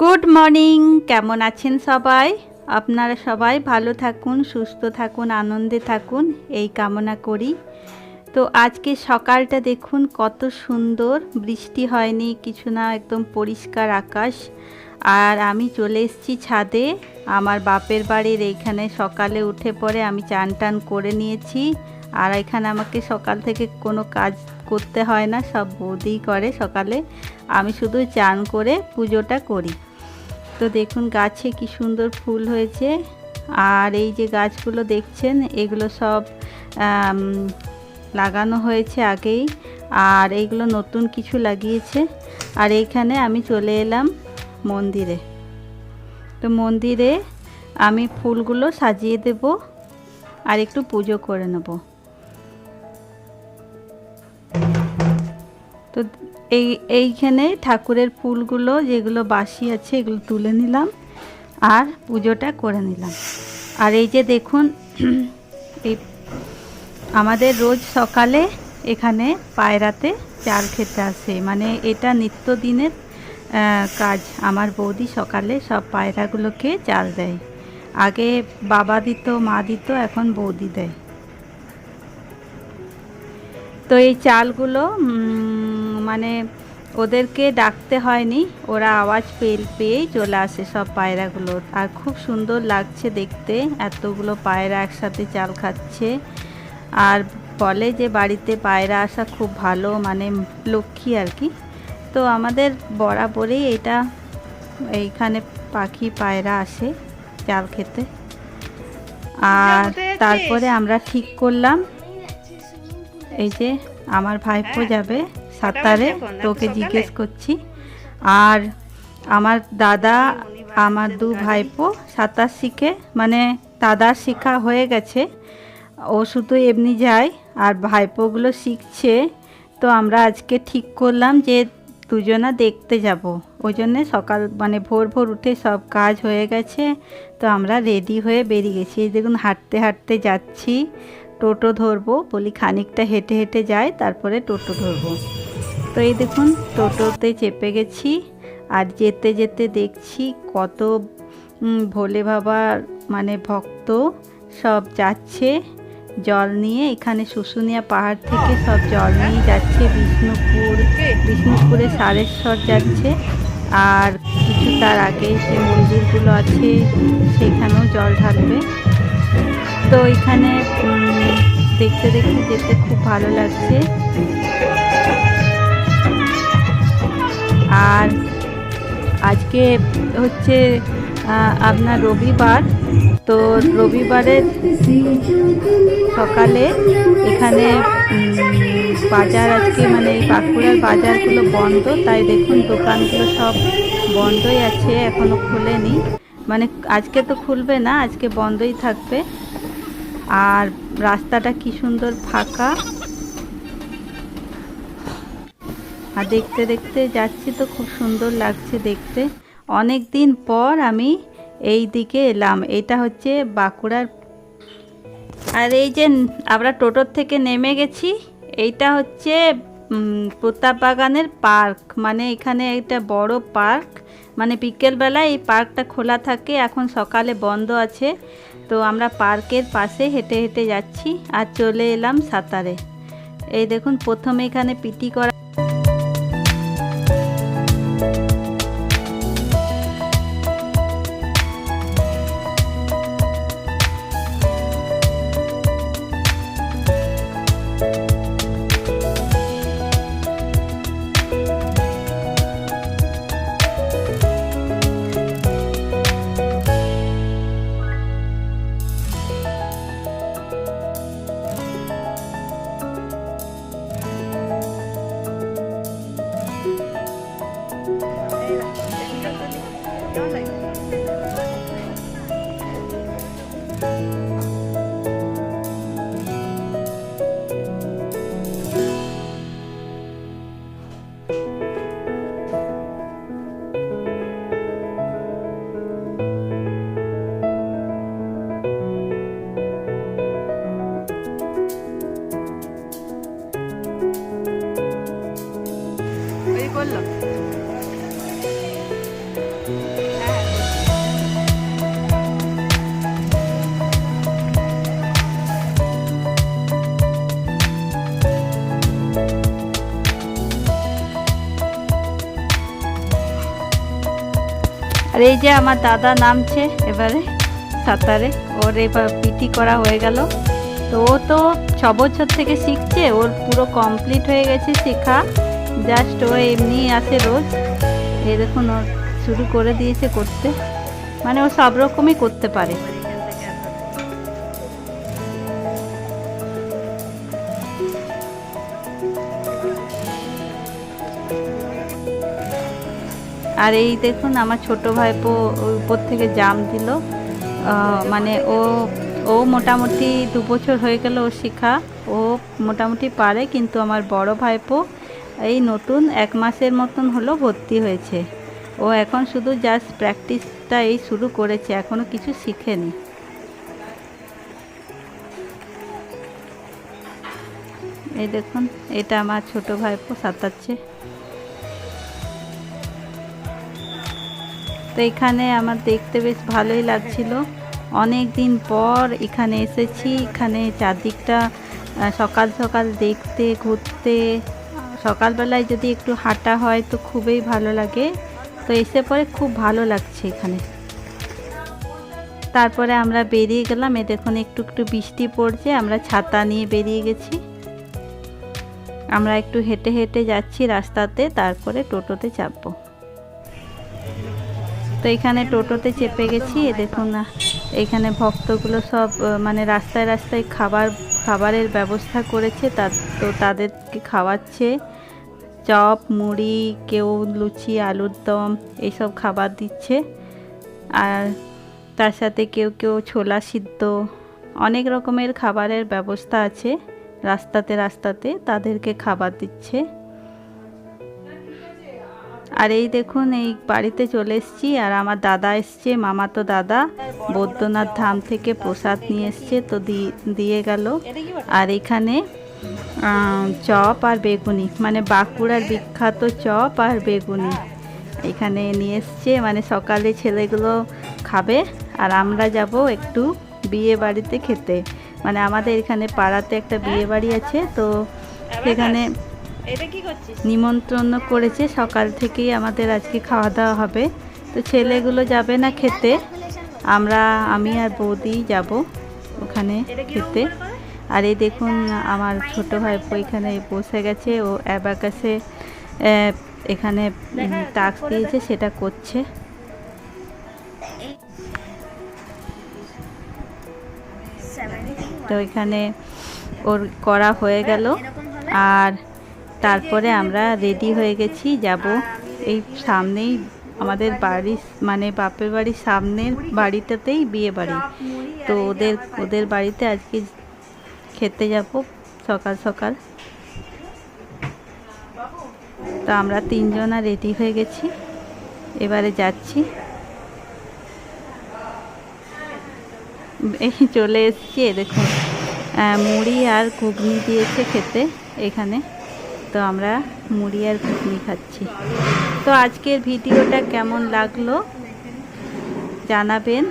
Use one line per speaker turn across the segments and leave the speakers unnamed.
Good morning কেমন আছেন সবাই? আপনারা সবাই ভালো থাকুন, সুস্থ থাকুন, আনন্দে থাকুন, এই কামনা করি। তো আজকে সকালটা দেখুন, কত সুন্দর, বৃষ্টি হয়নি, কিছু না, একদম পরিষ্কার আকাশ। আর আমি চলে এসেছি ছাদে, আমার বাপের বাড়ির এইখানে সকালে উঠে পরে আমি চান টান করে নিয়েছি। আর এখানে আমাকে সকাল থেকে কোনো কাজ করতে হয় না, সব বৌদিই করে সকালে। আমি শুধু চান করে পুজোটা করি। তো দেখুন গাছে কি সুন্দর ফুল হয়েছে। আর এই যে গাছগুলো দেখছেন, এগুলো সব লাগানো হয়েছে আগেই। আর এইগুলো নতুন কিছু লাগিয়েছে। আর এইখানে আমি চলে এলাম মন্দিরে। তো মন্দিরে আমি ফুলগুলো সাজিয়ে দেব আর একটু পুজো করে নেব। এই, এইখানে ঠাকুরের ফুলগুলো যেগুলো বাসি আছে এগুলো তুলে নিলাম আর পুজোটা করে নিলাম। আর এই যে দেখুন, এই আমাদের রোজ সকালে এখানে পায়রাতে চাল খেতে আসে। মানে এটা নিত্যদিনের কাজ। আমার বৌদি সকালে সব পায়রাগুলোকে চাল দেয়। আগে বাবা দিত, মা দিত, এখন বৌদি দেয়। তো এই চালগুলো মানে ওদেরকে ডাকতে হয়নি ওরা আওয়াজ পেয়ে পেয়েই চলে আসে সব পায়রাগুলো। আর খুব সুন্দর লাগছে দেখতে এতগুলো পায়রা একসাথে চাল খাচ্ছে। আর বলে যে বাড়িতে পায়রা আসা খুব ভালো মানে লক্ষ্মী আর কি। তো আমাদের বরাবরই এটা এইখানে পাখি পায়রা আসে চাল খেতে। আর তারপরে আমরা ঠিক করলাম। এই যে আমার ভাইপো যাবে। সাঁতারে তোকে জিজ্ঞেস করছি। আর আমার দাদা আমার দু ভাইপো সাঁতার শিখে মানে দাদার শেখা হয়ে গেছে। ও শুধু এমনি যায় আর ভাইপোগুলো শিখছে। তো আমরা আজকে ঠিক করলাম যে দুজনা দেখতে যাব। ওই জন্যে সকাল মানে ভোর ভোর উঠে সব কাজ হয়ে গেছে। তো আমরা রেডি হয়ে বেরিয়ে গেছি। এই দেখুন হাঁটতে হাঁটতে যাচ্ছি। টোটো ধরবো বলি খানিকটা হেঁটে হেঁটে যাই তারপরে টোটো ধরবো। তো এই দেখুন, টোটোতে চেপে গেছি আর যেতে যেতে দেখছি কত ভোলে বাবার মানে ভক্ত সব যাচ্ছে, জল নিয়ে। এখানে শুশুনিয়া পাহাড় থেকে সব জল নিয়ে যাচ্ছে, বিষ্ণুপুর, বিষ্ণুপুরে সারেশ্বর যাচ্ছে। আর কিছু তার আগে যে মন্দিরগুলো আছে, সেখানেও জল ঢালবে। তো এখানে দেখতে দেখতে যেতে খুব ভালো লাগছে। আর আজকে হচ্ছে আপনার রবিবার। তো রবিবারের সকালে এখানে বাজার আজকে মানে বাঁকুড়ার বাজারগুলো বন্ধ, তাই দেখুন দোকানগুলো সব বন্ধই আছে, এখনও খোলেনি। মানে আজকে তো খুলবে না, আজকে বন্ধই থাকবে। আর রাস্তাটা কি সুন্দর ফাঁকা। আর দেখতে দেখতে যাচ্ছি তো খুব সুন্দর লাগছে দেখতে। অনেক দিন পর আমি এই দিকে এলাম। এটা হচ্ছে বাঁকুড়ার আর এই যে আমরা টোটোর থেকে নেমে গেছি, এইটা হচ্ছে প্রতাপ বাগানের পার্ক। মানে এখানে একটা বড় পার্ক। মানে বিকেলবেলায় এই পার্কটা খোলা থাকে, এখন সকালে বন্ধ আছে। তো আমরা পার্কের পাশে হেঁটে হেঁটে যাচ্ছি আর চলে এলাম সাঁতারে। এই দেখুন, প্রথমে এখানে পিটি করা আর এই যে আমার দাদা নামছে এবারে সাঁতারে। ওর এবার পিটি করা হয়ে গেল। তো ও তো ছ বছর থেকে শিখছে, ওর পুরো কমপ্লিট হয়ে গেছে শেখা। জাস্ট ও এমনি আছে রোজ। এই দেখুন ওর শুরু করে দিয়েছে করতে। মানে ও সব রকমই করতে পারে। আর এই দেখুন, আমার ছোট ভাইপো উপর থেকে জাম দিল। মানে ও ও মোটামুটি দু বছর হয়ে গেল ও শিখা। ও মোটামুটি পারে, কিন্তু আমার বড় ভাইপো এই নতুন এক মাসের মতন হলো ভর্তি হয়েছে। ও এখন শুধু জাস্ট প্র্যাকটিসটা এই শুরু করেছে এখনও কিছু শিখেনি। এই দেখুন, এটা আমার ছোট ভাইপো সাঁতারছে। তো এখানে আমার দেখতে বেশ ভালোই লাগছিল। অনেক দিন পর এখানে এসেছি। এখানে চারদিকটা সকাল সকাল দেখতে, ঘুরতে, সকালবেলায় যদি একটু হাঁটা হয় তো খুবই ভালো লাগে। তো এসে পরে খুব ভালো লাগছে এখানে। তারপরে আমরা বেরিয়ে গেলাম। এ দেখুন একটু একটু বৃষ্টি পড়ছে। আমরা ছাতা নিয়ে বেরিয়ে গেছি। আমরা একটু হেঁটে হেঁটে যাচ্ছি রাস্তাতে। তারপরে টোটোতে চাপবো। তো এখানে টোটোতে চেপে গেছি দেখুন না, এখানে ভক্তগুলো সব মানে রাস্তায় রাস্তায় খাবার, খাবারের ব্যবস্থা করেছে, তা, তো তাদেরকে খাওয়াচ্ছে। চপ, মুড়ি, কেউ লুচি, আলুর দম এইসব খাবার দিচ্ছে। আর তার সাথে কেউ কেউ ছোলা সিদ্ধ, অনেক রকমের খাবারের ব্যবস্থা আছে। রাস্তাতে রাস্তাতে তাদেরকে খাবার দিচ্ছে। আর এই দেখুন, এই বাড়িতে চলে এসেছি আর আমার দাদা এসছে মামাতো দাদা। বৈদ্যনাথ ধাম থেকে প্রসাদ নিয়ে এসছে, তো দিয়ে গেল। আর এখানে চপ আর বেগুনি মানে বাঁকুড়ার বিখ্যাত চপ আর বেগুনি। এখানে নিয়ে এসছে মানে সকালে ছেলেগুলো খাবে। আর আমরা যাব একটু বিয়ে বাড়িতে খেতে। মানে আমাদের এখানে পাড়াতে একটা বিয়ে বাড়ি আছে, তো সেখানে
এটা কি করছিস?
নিমন্ত্রণ করেছে সকাল থেকেই আমাদের আজকে খাওয়া দাওয়া হবে। তো ছেলেগুলো যাবে না খেতে। আমরা আমি আর বৌদি যাব ওখানে খেতে। আর এই দেখুন আমার ছোট ভাই এখানে বসে গেছে। ও অ্যাবাকাসে এখানে টাস্ক দিয়েছে সেটা করছে। তো এখানে ওর করা হয়ে গেল। আর তারপরে আমরা রেডি হয়ে গেছি, যাব এই সামনেই আমাদের বাড়ি মানে বাপের বাড়ির সামনের বাড়িটাতেই বিয়ে বাড়ি। তো ওদের ওদের বাড়িতে আজকে খেতে যাব সকাল সকাল। তো আমরা তিনজনা রেডি হয়ে গেছি, এবারে যাচ্ছি। এই চলে এসছি দেখুন মুড়ি আর ঘুগনি দিয়েছে খেতে এখানে। তো আমরা মুড়ি আর ঘুগনি খাচ্ছি। তো আজকের ভিডিওটা কেমন লাগল জানাবেন।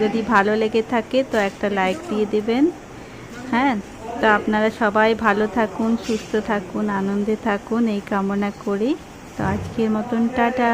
যদি ভালো লেগে থাকে তো একটা লাইক দিয়ে দেবেন। হ্যাঁ তো আপনারা সবাই ভালো থাকুন, সুস্থ থাকুন, আনন্দে থাকুন, এই কামনা করি। তো আজকের মতন টাটা।